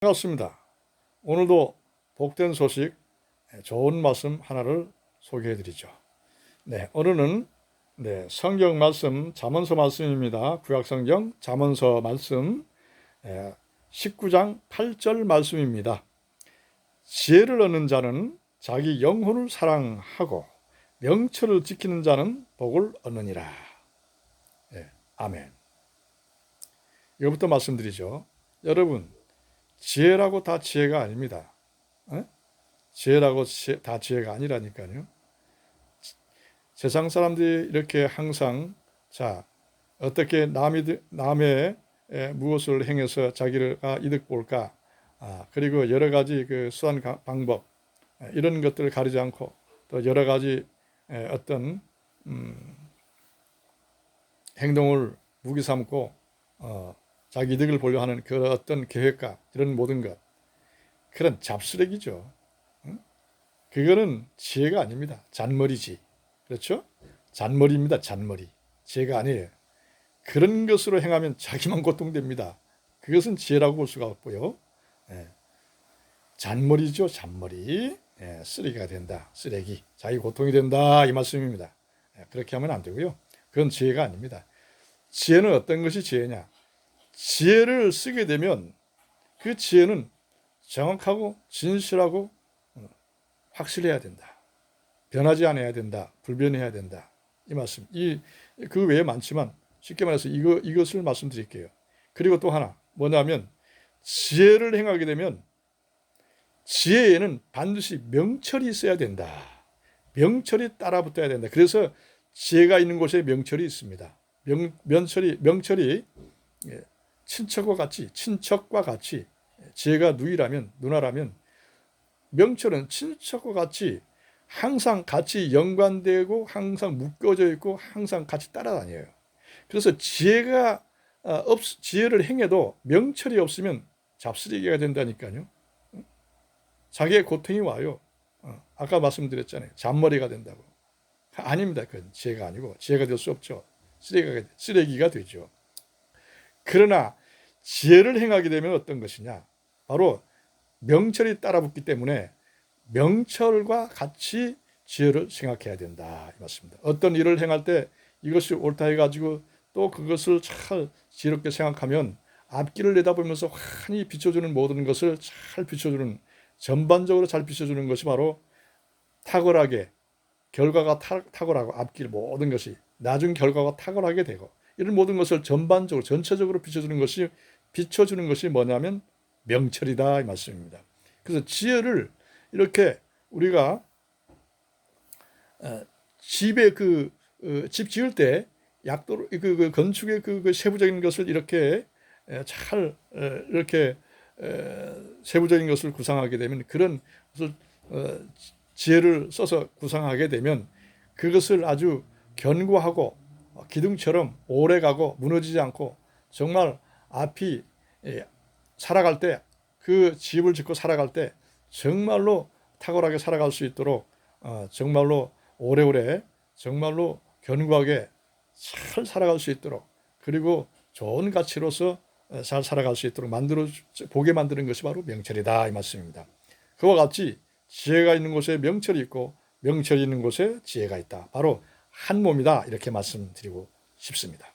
반갑습니다. 오늘도 복된 소식, 좋은 말씀 하나를 소개해 드리죠. 네, 오늘은 네, 성경 말씀 잠언서 말씀입니다. 구약 성경 잠언서 말씀 예, 19장 8절 말씀입니다. 지혜를 얻는 자는 자기 영혼을 사랑하고 명철을 지키는 자는 복을 얻느니라. 예, 아멘. 이것부터 말씀드리죠. 여러분, 지혜라고 다 지혜가 아닙니다. 에? 지혜라고 지혜, 다 지혜가 아니라니까요. 세상 사람들이 이렇게 항상 자 어떻게 남이 남의 에, 무엇을 행해서 자기가 이득 볼까 아, 그리고 여러 가지 그 수단 가- 방법 에, 이런 것들을 가리지 않고 또 여러 가지 에, 어떤 음, 행동을 무기 삼고 어, 자기 이득을 보려 하는 그 어떤 계획과 이런 모든 것 그런 잡수레기죠. 응? 그거는 지혜가 아닙니다. 잔머리지. 그렇죠? 잔머리입니다. 잔머리. 지혜가 아니에요. 그런 것으로 행하면 자기만 고통됩니다. 그것은 지혜라고 볼 수가 없고요. 예. 잔머리죠. 잔머리. 예, 쓰레기가 된다. 쓰레기. 자기 고통이 된다. 이 말씀입니다. 예, 그렇게 하면 안 되고요. 그건 지혜가 아닙니다. 지혜는 어떤 것이 지혜냐? 지혜를 쓰게 되면 그 지혜는 정확하고 진실하고 어, 확실해야 된다. 변하지 않아야 된다. 불변해야 된다. 이 말씀. 이 그 외에 많지만 쉽게 말해서 이거 이것을 말씀드릴게요. 그리고 또 하나 뭐냐면 지혜를 행하게 되면 지혜에는 반드시 명철이 있어야 된다. 명철이 따라붙어야 된다. 그래서 지혜가 있는 곳에 명철이 있습니다. 명, 명철이 명철이 예, 친척과 같이 친척과 같이 지혜가 누이라면 누나라면 명철은 친척과 같이 항상 같이 연관되고 항상 묶어져 있고 항상 같이 따라다녀요. 그래서 지혜가 어, 없 지혜를 행해도 명철이 없으면 잡쓰레기가 된다니까요. 자기의 고통이 와요. 어, 아까 말씀드렸잖아요. 잔머리가 된다고. 아닙니다. 그건 지혜가 아니고 지혜가 될 수 없죠. 쓰레기가 쓰레기가 되죠. 그러나 지혜를 행하게 되면 어떤 것이냐? 바로 명철이 따라붙기 때문에 명철과 같이 지혜를 생각해야 된다. 이 말씀입니다. 어떤 일을 행할 때 이것이 옳다 해가지고 또 그것을 잘 지혜롭게 생각하면 앞길을 내다보면서 환히 비춰주는 모든 것을 잘 비춰주는 전반적으로 잘 비춰주는 것이 바로 탁월하게 결과가 탁- 탁월하고 앞길 모든 것이 나중 결과가 탁월하게 되고 이런 모든 것을 전반적으로 전체적으로 비춰주는 것이 비춰주는 것이 뭐냐면 명철이다 이 말씀입니다. 그래서 지혜를 이렇게 우리가 어, 집에 그 집 지을 때 약도로 그, 그 건축의 그, 그 세부적인 것을 이렇게 에, 잘 에, 이렇게 에, 세부적인 것을 구상하게 되면 그런 것을 어, 지혜를 써서 구상하게 되면 그것을 아주 견고하고 기둥처럼 오래가고 무너지지 않고 정말 앞이 예, 살아갈 때 그 집을 짓고 살아갈 때 정말로 탁월하게 살아갈 수 있도록 어, 정말로 오래오래 정말로 견고하게 잘 살아갈 수 있도록 그리고 좋은 가치로서 어, 잘 살아갈 수 있도록 만들어 주- 보게 만드는 것이 바로 명철이다 이 말씀입니다. 그와 같이 지혜가 있는 곳에 명철이 있고 명철이 있는 곳에 지혜가 있다. 바로 한 몸이다 이렇게 말씀드리고 싶습니다.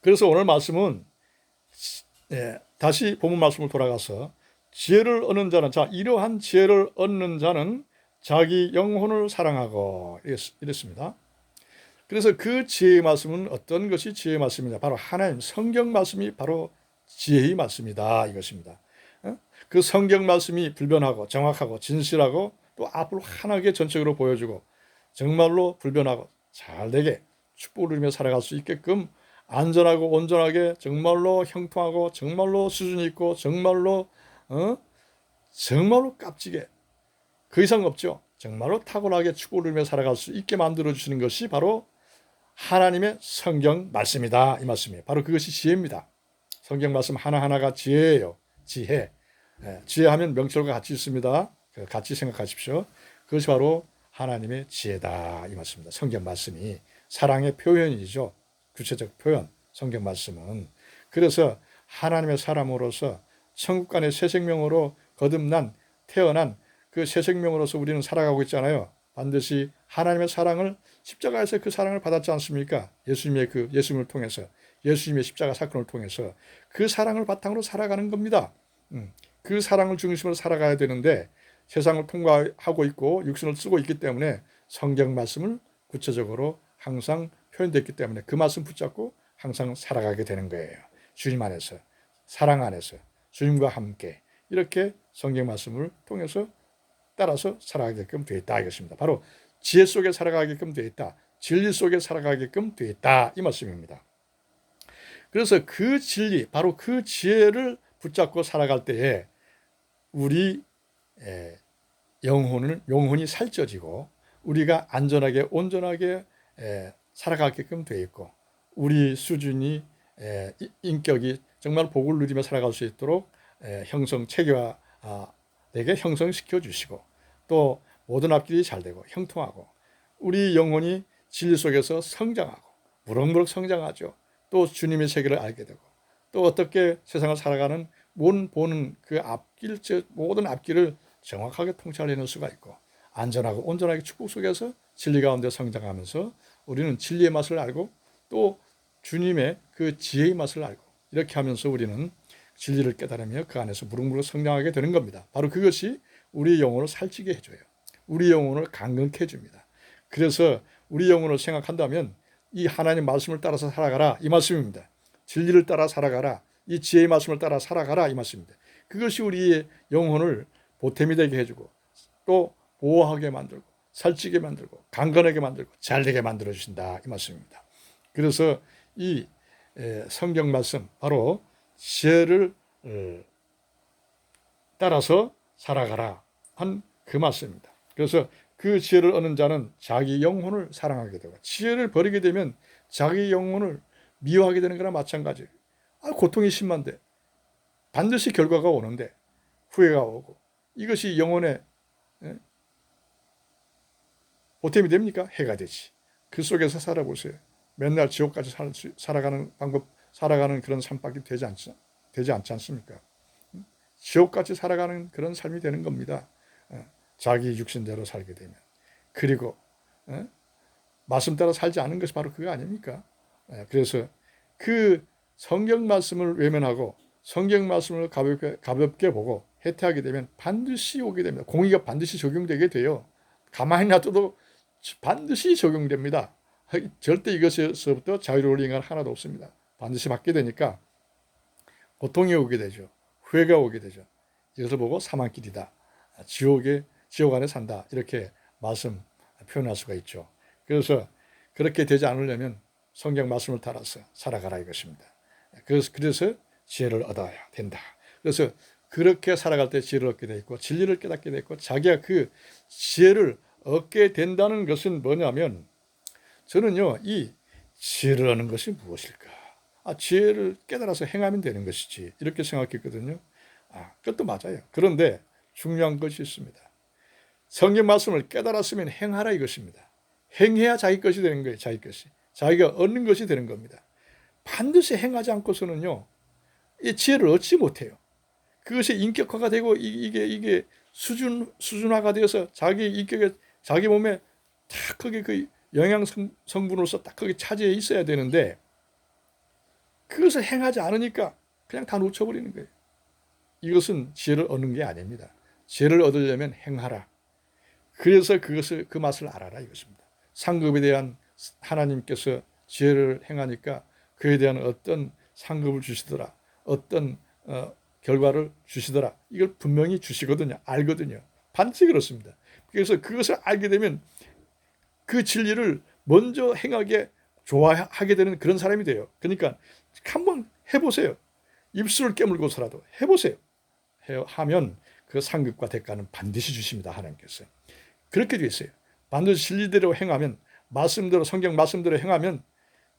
그래서 오늘 말씀은 예, 다시 본문 말씀을 돌아가서 지혜를 얻는 자는 자 이러한 지혜를 얻는 자는 자기 영혼을 사랑하고 이랬- 이랬습니다. 그래서 그 지혜의 말씀은 어떤 것이 지혜의 말씀이냐? 바로 하나님 성경 말씀이 바로 지혜의 말씀이다 이것입니다. 어? 그 성경 말씀이 불변하고 정확하고 진실하고 또 앞으로 환하게 전적으로 보여주고 정말로 불변하고 잘 되게 축복을 누리며 살아갈 수 있게끔 안전하고 온전하게 정말로 형통하고 정말로 수준 있고 정말로 어? 정말로 깝지게 그 이상 없죠. 정말로 탁월하게 축복을 누리며 살아갈 수 있게 만들어 주시는 것이 바로 하나님의 성경 말씀이다 이 말씀이에요. 바로 그것이 지혜입니다. 성경 말씀 하나 하나가 지혜예요. 지혜. 예, 지혜하면 명철과 같이 있습니다. 그 같이 생각하십시오. 그것이 바로 하나님의 지혜다 이 말씀입니다. 성경 말씀이 사랑의 표현이죠. 구체적 표현 성경 말씀은 그래서 하나님의 사람으로서 천국 안에 새 생명으로 거듭난 태어난 그 새 생명으로서 우리는 살아가고 있잖아요. 반드시 하나님의 사랑을 십자가에서 그 사랑을 받았지 않습니까? 예수님의 그 예수님을 통해서 예수님의 십자가 사건을 통해서 그 사랑을 바탕으로 살아가는 겁니다. 음, 그 사랑을 중심으로 살아가야 되는데 세상을 통과하고 있고 육신을 쓰고 있기 때문에 성경 말씀을 구체적으로 항상 표현됐기 때문에 그 말씀 붙잡고 항상 살아가게 되는 거예요. 주님 안에서 사랑 안에서 주님과 함께 이렇게 성경 말씀을 통해서 따라서 살아가게끔 되어 있다 이것입니다. 바로 지혜 속에 살아가게끔 되어 있다. 진리 속에 살아가게끔 되어 있다 이 말씀입니다. 그래서 그 진리, 바로 그 지혜를 붙잡고 살아갈 때에 우리 영혼을 영혼이 살쪄지고 우리가 안전하게 온전하게 살아가게끔 되어 있고 우리 수준이 인격이 정말 복을 누리며 살아갈 수 있도록 형성 체계화 되게 형성시켜 주시고 또 모든 앞길이 잘 되고 형통하고 우리 영혼이 진리 속에서 성장하고 무럭무럭 성장하죠. 또 주님의 세계를 알게 되고 또 어떻게 세상을 살아가는 몬 보는 그 앞길 모든 앞길을 정확하게 통찰해낼 수가 있고 안전하고 온전하게 축복 속에서 진리 가운데 성장하면서 우리는 진리의 맛을 알고 또 주님의 그 지혜의 맛을 알고 이렇게 하면서 우리는 진리를 깨달으며 그 안에서 무럭무럭 성장하게 되는 겁니다. 바로 그것이 우리 영혼을 살찌게 해줘요. 우리 영혼을 강건케 해줍니다. 그래서 우리 영혼을 생각한다면 이 하나님 말씀을 따라서 살아가라 이 말씀입니다. 진리를 따라 살아가라 이 지혜의 말씀을 따라 살아가라 이 말씀입니다. 그것이 우리의 영혼을 보탬이 되게 해주고 또 보호하게 만들고 살찌게 만들고 강건하게 만들고 잘되게 만들어 주신다 이 말씀입니다. 그래서 이 성경 말씀 바로 지혜를 어, 따라서 살아가라 한 그 말씀입니다. 그래서 그 지혜를 얻는 자는 자기 영혼을 사랑하게 되고 지혜를 버리게 되면 자기 영혼을 미워하게 되는 거나 마찬가지예요. 아, 고통이 심한데 반드시 결과가 오는데 후회가 오고 이것이 영혼의 예? 보탬이 됩니까? 해가 되지. 그 속에서 살아보세요. 맨날 지옥까지 살, 살아가는 방법, 살아가는 그런 삶밖에 되지 않지, 되지 않지 않습니까? 지옥같이 살아가는 그런 삶이 되는 겁니다. 예. 자기 육신대로 살게 되면. 그리고 예? 말씀 따라 살지 않은 것이 바로 그거 아닙니까? 예. 그래서 그 성경 말씀을 외면하고 성경 말씀을 가볍게, 가볍게 보고 해태하게 되면 반드시 오게 됩니다. 공의가 반드시 적용되게 돼요. 가만히 놔둬도 반드시 적용됩니다. 절대 이것에서부터 자유로울 인간 하나도 없습니다. 반드시 받게 되니까 고통이 오게 되죠. 후회가 오게 되죠. 이것을 보고 사망길이다. 지옥에 지옥 안에 산다. 이렇게 말씀 표현할 수가 있죠. 그래서 그렇게 되지 않으려면 성경 말씀을 따라서 살아가라 이것입니다. 그래서 그래서 지혜를 얻어야 된다. 그래서 그렇게 살아갈 때 지혜를 얻게 돼 있고 진리를 깨닫게 돼 있고 자기가 그 지혜를 얻게 된다는 것은 뭐냐면 저는요 이 지혜를 얻는 것이 무엇일까? 아 지혜를 깨달아서 행하면 되는 것이지 이렇게 생각했거든요. 아 그것도 맞아요. 그런데 중요한 것이 있습니다. 성경 말씀을 깨달았으면 행하라 이것입니다. 행해야 자기 것이 되는 거예요. 자기 것이 자기가 얻는 것이 되는 겁니다. 반드시 행하지 않고서는요 이 지혜를 얻지 못해요. 그것이 인격화가 되고 이 게 이게 수준 수준화가 되어서 자기 인격에 자기 몸에 딱 거기 그 영양 성, 성분으로서 딱 거기 차지해 있어야 되는데 그것을 행하지 않으니까 그냥 다 놓쳐버리는 거예요. 이것은 지혜를 얻는 게 아닙니다. 지혜를 얻으려면 행하라. 그래서 그것을 그 맛을 알아라 이것입니다. 상급에 대한 하나님께서 지혜를 행하니까 그에 대한 어떤 상급을 주시더라. 어떤 어, 결과를 주시더라. 이걸 분명히 주시거든요. 알거든요. 반드시 그렇습니다. 그래서 그것을 알게 되면 그 진리를 먼저 행하게 좋아하게 되는 그런 사람이 돼요. 그러니까 한번 해보세요. 입술을 깨물고서라도 해보세요. 하면 그 상급과 대가는 반드시 주십니다. 하나님께서. 그렇게 되어 있어요. 반드시 진리대로 행하면 말씀대로 성경 말씀대로 행하면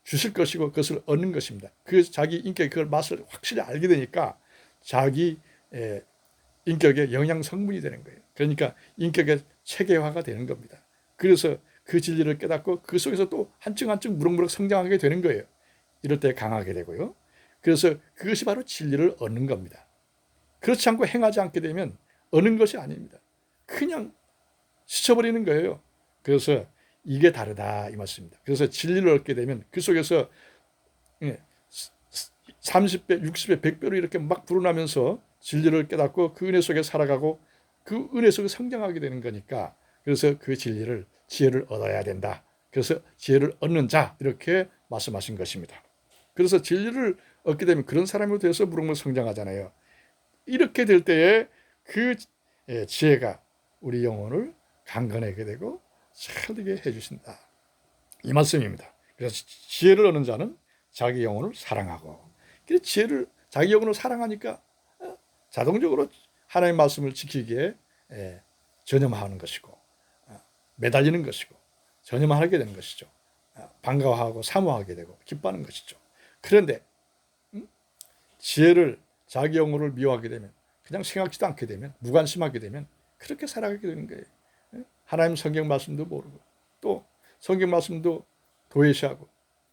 주실 것이고 그것을 얻는 것입니다. 그 자기 인격의 그걸 맛을 확실히 알게 되니까 자기 인격의 영양 성분이 되는 거예요. 그러니까 인격의 체계화가 되는 겁니다. 그래서 그 진리를 깨닫고 그 속에서 또 한층 한층 무럭무럭 성장하게 되는 거예요. 이럴 때 강하게 되고요. 그래서 그것이 바로 진리를 얻는 겁니다. 그렇지 않고 행하지 않게 되면 어는 것이 아닙니다. 그냥 스쳐버리는 거예요. 그래서 이게 다르다 이 말씀입니다. 그래서 진리를 얻게 되면 그 속에서 예, 30배, 60배, 100배로 이렇게 막 불어나면서 진리를 깨닫고 그 은혜 속에 살아가고 그 은혜 속에 성장하게 되는 거니까 그래서 그 진리를 지혜를 얻어야 된다. 그래서 지혜를 얻는 자 이렇게 말씀하신 것입니다. 그래서 진리를 얻게 되면 그런 사람이 되어서 무릎을 성장하잖아요. 이렇게 될 때에 그 예, 지혜가 우리 영혼을 강건하게 되고 잘되게 해주신다. 이 말씀입니다. 그래서 지혜를 얻는 자는 자기 영혼을 사랑하고 그 지혜를 자기 영혼을 사랑하니까 어, 자동적으로 하나님의 말씀을 지키기에 예, 전념하는 것이고 어, 매달리는 것이고 전념하게 되는 것이죠. 어, 반가워하고 사모하게 되고 기뻐하는 것이죠. 그런데 음? 지혜를 자기 영혼을 미워하게 되면 그냥 생각지도 않게 되면 무관심하게 되면 그렇게 살아가게 되는 거예요. 예? 하나님 성경 말씀도 모르고 또 성경 말씀도 도외시하고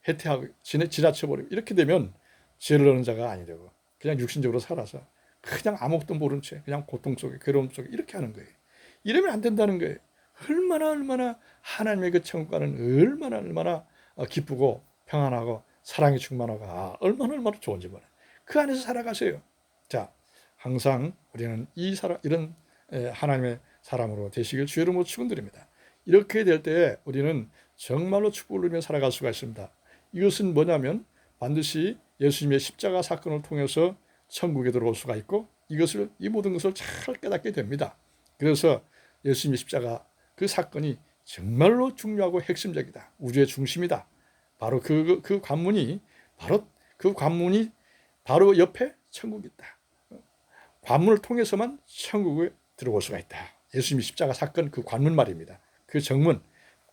해태하고 지나쳐버리고 이렇게 되면 지혜를 얻는 자가 아니 되고 그냥 육신적으로 살아서 그냥 아무것도 모른 채 그냥 고통 속에 괴로움 속에 이렇게 하는 거예요. 이러면 안 된다는 거예요. 얼마나 얼마나 하나님의 그 천국과는 얼마나 얼마나 어, 기쁘고 평안하고 사랑이 충만하고 아, 얼마나 얼마나 좋은지 몰라요. 그 안에서 살아가세요. 자, 항상 우리는 이 사람 이런 하나님의 사람으로 되시길 주의 이름으로 축원드립니다. 이렇게 될 때에 우리는 정말로 축복을 누리며 살아갈 수가 있습니다. 이것은 뭐냐면 반드시 예수님의 십자가 사건을 통해서 천국에 들어올 수가 있고 이것을 이 모든 것을 잘 깨닫게 됩니다. 그래서 예수님의 십자가 그 사건이 정말로 중요하고 핵심적이다. 우주의 중심이다. 바로 그, 그 관문이 바로 그 관문이 바로 옆에 천국이 있다. 관문을 통해서만 천국에 들어올 수가 있다. 예수님의 십자가 사건 그 관문 말입니다. 그 정문.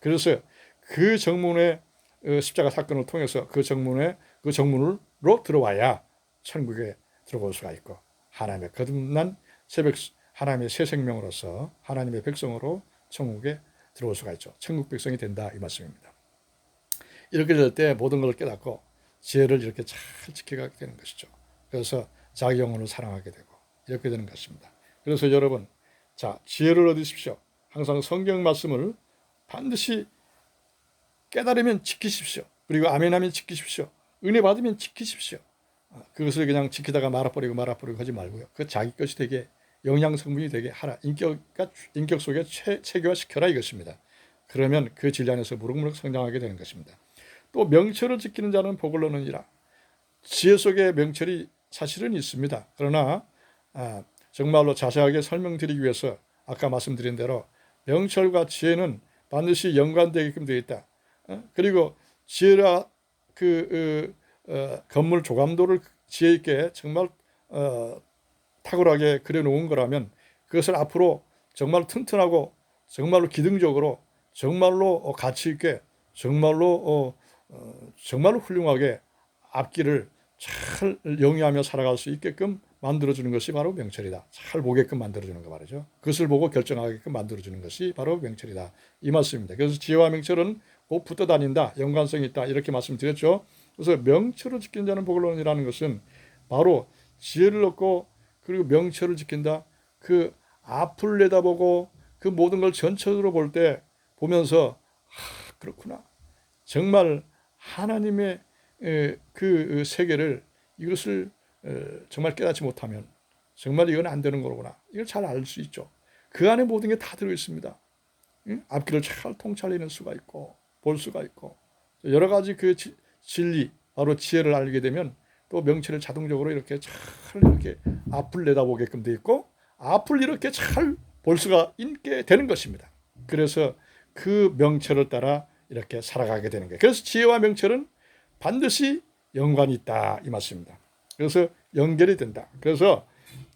그래서 그 정문의 어, 십자가 사건을 통해서 그 정문에 그 정문으로 들어와야 천국에 들어올 수가 있고 하나님의 거듭난 새벽 하나님의 새 생명으로서 하나님의 백성으로 천국에 들어올 수가 있죠. 천국 백성이 된다 이 말씀입니다. 이렇게 될 때 모든 걸 깨닫고 지혜를 이렇게 잘 지켜가게 되는 것이죠. 그래서 자기 영혼을 사랑하게 되고 이렇게 되는 것입니다. 그래서 여러분 자 지혜를 얻으십시오. 항상 성경 말씀을 반드시 깨달으면 지키십시오. 그리고 아멘하면 지키십시오. 은혜 받으면 지키십시오. 아, 그것을 그냥 지키다가 말아버리고 말아버리고 하지 말고요. 그 자기 것이 되게 영양 성분이 되게 하라. 인격과 인격 속에 체, 체계화시켜라 이것입니다. 그러면 그 진리 안에서 무럭무럭 성장하게 되는 것입니다. 또 명철을 지키는 자는 복을 얻느니라. 지혜 속에 명철이 사실은 있습니다. 그러나 아, 정말로 자세하게 설명드리기 위해서 아까 말씀드린 대로 명철과 지혜는 반드시 연관되게끔 되어 있다. 어? 그리고 지혜라 그 어, 어, 건물 조감도를 지혜 있게 정말 어, 탁월하게 그려놓은 거라면 그것을 앞으로 정말 튼튼하고 정말로 기능적으로 정말로 어, 가치 있게 정말로 어, 어, 정말로 훌륭하게 앞길을 잘 영위하며 살아갈 수 있게끔 만들어주는 것이 바로 명철이다. 잘 보게끔 만들어주는 거 말이죠. 그것을 보고 결정하게끔 만들어주는 것이 바로 명철이다. 이 말씀입니다. 그래서 지혜와 명철은 꼭 붙어 다닌다. 연관성이 있다. 이렇게 말씀드렸죠. 그래서 명철을 지킨 자는 복을 얻으라는 것은 바로 지혜를 얻고 그리고 명철을 지킨다. 그 앞을 내다보고 그 모든 걸 전체적으로 볼 때 보면서 아, 그렇구나. 정말 하나님의 그 세계를 이것을 정말 깨닫지 못하면 정말 이건 안 되는 거구나. 이걸 잘 알 수 있죠. 그 안에 모든 게 다 들어 있습니다. 앞길을 잘 통찰리는 수가 있고 볼 수가 있고 여러 가지 그 진리 바로 지혜를 알게 되면 또 명체를 자동적으로 이렇게 잘 이렇게 앞을 내다보게끔 돼 있고 앞을 이렇게 잘 볼 수가 있게 되는 것입니다. 그래서 그 명체를 따라 이렇게 살아가게 되는 거예요. 그래서 지혜와 명체는 반드시 연관이 있다 이 말씀입니다. 그래서 연결이 된다. 그래서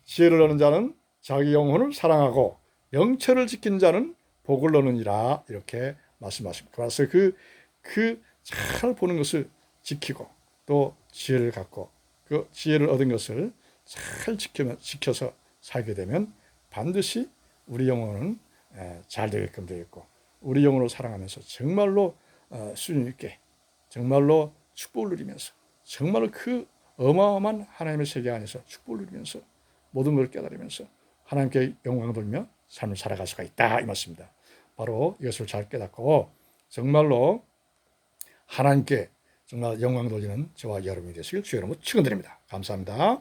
지혜를 얻는 자는 자기 영혼을 사랑하고 명체를 지킨 자는 복을 얻느니라 이렇게 말씀하십니다. 그래서 그 그 잘 보는 것을 지키고 또 지혜를 갖고 그 지혜를 얻은 것을 잘 지키면 지켜서 살게 되면 반드시 우리 영혼은 잘 되게끔 되어 있고 우리 영혼을 사랑하면서 정말로 어, 수준 있게 정말로 축복을 누리면서 정말로 그 어마어마한 하나님의 세계 안에서 축복을 누리면서 모든 걸 깨달으면서 하나님께 영광 돌며 삶을 살아갈 수가 있다 이 말씀입니다. 바로 이것을 잘 깨닫고 정말로 하나님께 정말 영광 돌리는 저와 여러분이 되시길 주의 이름으로 축원드립니다. 감사합니다.